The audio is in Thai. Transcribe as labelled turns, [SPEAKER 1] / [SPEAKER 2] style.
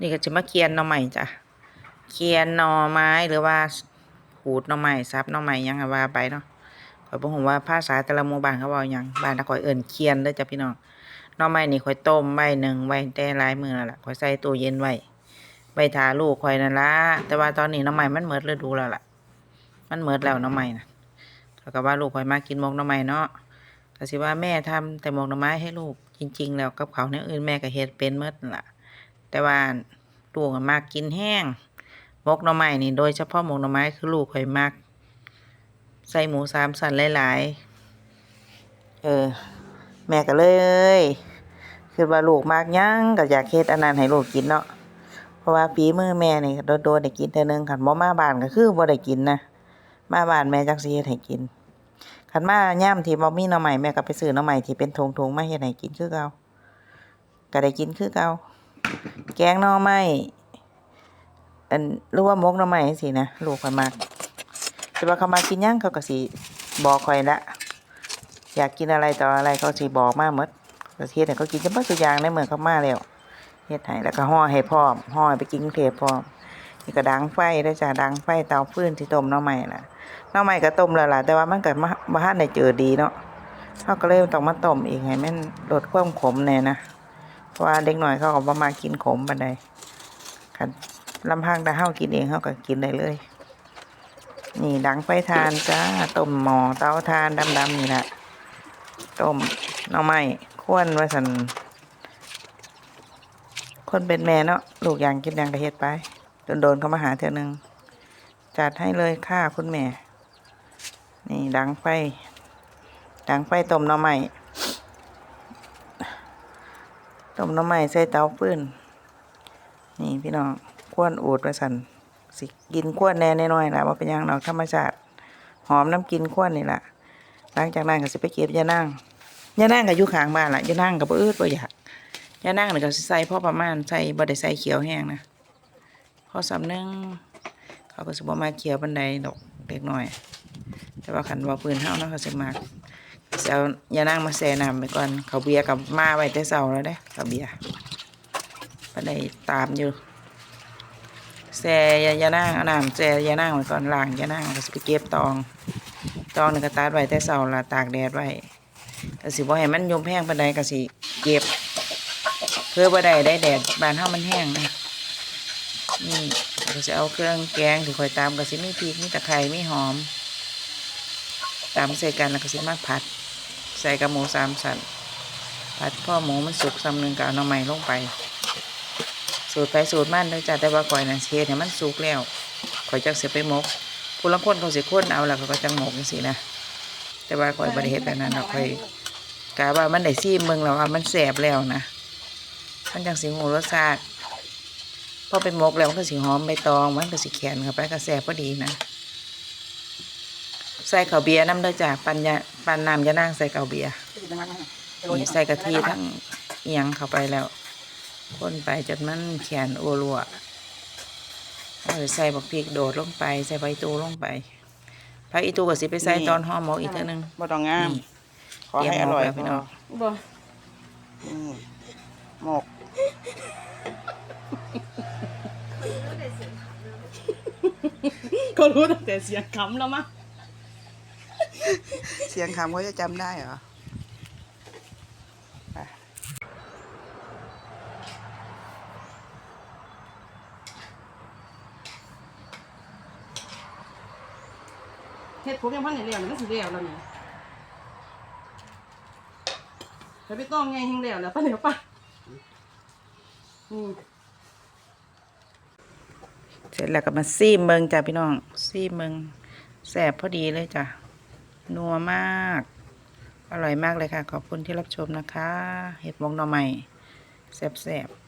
[SPEAKER 1] นี่ก็จะมาเคียนหน่อใหม่จ้ะเคียนหน่อไม้หรือว่าขูดหน่อใหม่ซับหน่อใหม่ยังก็ว่าไปเนาะข่อยบ่ฮู้ว่าภาษาแต่ละหมู่บ้านเขาเว้าหยังบ้านถ้าข่อยเอิ้นเคียนเด้อจ้ะพี่น้องหน่อไม้นี่ข่อยต้มไว้หนึ่งไว้แต่หลายมือแล้วล่ะข่อยใส่ตู้เย็นไว้ไว้ทาลูกข่อยนั่นละแต่ว่าตอนนี้หน่อไม้มันหมิดฤดูแล้วล่ะ มันหมิดแล้วหน่อไม้น่ะเขาก็ว่าลูกข่อยมากินหมกหน่อไม้เนาะก็สิว่าแม่ทำแต่หมกหน่อไม้ให้ลูกจริง ๆ แล้วกับเขาวแนวอื่นแม่ก็เฮ็ดเป็นหมดล่ะ แต่ว่าลูกมากกินแห้งหมกหน่อไม้นี่โดยเฉพาะหมกหน่อไม้คือลูกข่อยมักใส่หมูสามสันหลายๆ เออ แม่ก็เลยคือว่าลูกมากยังก็อยากเฮ็ดอันนั้นให้ลูกกินเนาะเพราะว่าฝีมือแม่นี่โดนๆได้กินเท่อนึงคันบ่มาบ้านก็คือบ่ได้กินนะมาบ้านแม่จักสิเฮ็ดให้กินคันมาย่ามที่บ่มีหน่อไม้แม่ก็ไปซื้อหน่อไม้ที่เป็นถุงๆมาเฮ็ดให้กินคือเก่าก็ได้กินคือเก่า แกงนอไม้อันหรือว่ามกนอไม้จังซี้นะลูกข่อยมักแต่ว่าเขามากินหยังเขาก็สิบอกข่อยละอยากกินอะไรต่ออะไรเขาสิบอกมาหมดก็สิเฮ็ดให้เขากินจังเบิดทุกอย่างในเมื่อเขามาแล้วเฮ็ดให้แล้วก็ห่อให้พร้อมห่อไปกินเทพพร้อมนี่ก็ดังไฟเด้จ้ะดังไฟเตาฟืนที่ต้มน่อไม้น่ะน่อไม้ก็ต้มแล้วล่ะแต่ว่ามันก็บ่บ่ทันได้เจอดีเนาะเขาก็เลยต้องมาต้มอีกให้มันลดความขมแน่นะ เพราะว่าเด็กหน่อยเขาก็บ่มากินขมปานใดคันลำพังแต่เฮากินเองเฮาก็กินได้เลย นี่ดังไฟทานจ้าต้มหม้อเตาทานดำๆนี่แหละต้มหน่อไม้ข้วนว่าสันคนเป็นแม่เนาะลูกอยางกินหยังก็เฮ็ดไปโดนๆเขามาหาเทื่อนึงจัดให้เลยค่ะคุณแม่ นี่ดังไฟดังไฟต้มหน่อไม้ ต้มน้ำใหม่ใส่เตาฟืนนี่พี่น้องข้วนอูดไว้สันสิกินข้วนแน่น้อยๆล่ะว่าเป็นยังดอกธรรมชาติหอมน้ำกินข้วนนี่แหละหลังจากนั้นก็สิไปเก็บยานั่งยานั่งก็อยู่ข้างบ้านละยานั่งก็บ่อืดบ่อยากยานั่งนี่ก็สิใส่พ่อประมาณใส่บ่ได้ใส่เขียวแห้งนะพอสำนึงเขาก็สิบ่มาเขียวปานใดดอกเล็กน้อย แต่ว่าคันว่าปืนเฮานะเขาสิมัก สิเอายานั่งมาแช่น้ำไปก่อนเขาเบียกับมาไว้แต่เช้าแล้วเด้เขาเบียร์ปานใดตามอยู่แช่ยายานั่งเอาน้ำแช่ยานั่งไว้ก่อนล้างยานั่งก็สิไปเก็บตอง ตองนี่ก็ตัดไว้แต่เช้าละตากแดดไว้ก็สิบ่ให้มันยมแห้งปานใดก็สิเก็บ เพื่อบ่ได้ได้แดดบานเฮามันแห้งนะนี่ก็สิเอาเครื่องแกงที่คอยตามก็สิมีพริกมีตะไคร้มีหอม ตามใส่กันแล้วก็สิมาผัด ใส่กับหมูสามสันผัดพ่อหมูมันสุกซ้ำหนึ่งก็เอาหน่อไม้ลงไป สูตรไปสูตรมันเลยจ้ะแต่ว่าก่อยนั่นเฮ็ดให้มันสุกแล้วข่อยจักสิไปหมกผู้ละคนเขาสิคนเอาแล้วเขาก็จังหมกจังซี่นะแต่ว่าข่อยบ่ได้เฮ็ดแบบนั้นดอกข่อยกะว่ามันได้ซีมเบิ่งแล้วว่ามันแซ่บแล้วนะมันจังสิหูรสชาติพอไปหมกแล้วมันก็สิหอมใบตองมันก็สิแข็งเข้าไปก็แซ่บพอดีนะ ใส่ข้าวเบียร์น้ำเด้อจ้ะปันยาปันน้ำยานางใส่ข้าวเบียร์นี่ใส่กะทิทั้งเอียงเข้าไปแล้วคนไปจนมันแขนโอรัวเออใส่บักพริกโดดลงไป ใส่ใบตูลงไปผักอีตูก็สิไปใส่ตอนห่อหมกอีกเท่านึง
[SPEAKER 2] บ่ต้องงาม
[SPEAKER 1] นี่
[SPEAKER 2] ขอให้อร่อย
[SPEAKER 1] เตรียมหมกแล้วพี่น้อง
[SPEAKER 3] บ่
[SPEAKER 2] อืมหมก
[SPEAKER 3] ก็รู้ตั้งแต่เสียงคำแล้วมั้ง
[SPEAKER 2] เสียงคำเขาจะจำได้เหรอไป
[SPEAKER 3] เฮ็ดผมยังพันในเรียวมันสิเรียวแล้วนี่แต่ไปต้องไงแห้งเรียวแล้วปะเดี๋ยวปะอืม
[SPEAKER 1] เสร็จแล้วก็มาซีมเมืองจ้ะพี่น้องซีมเมืองแซ่บพอดีเลยจ้ะ นัวมาก อร่อยมากเลยค่ะ ขอบคุณที่รับชมนะคะ เห็ดมงหน่อใหม่แซ่บๆ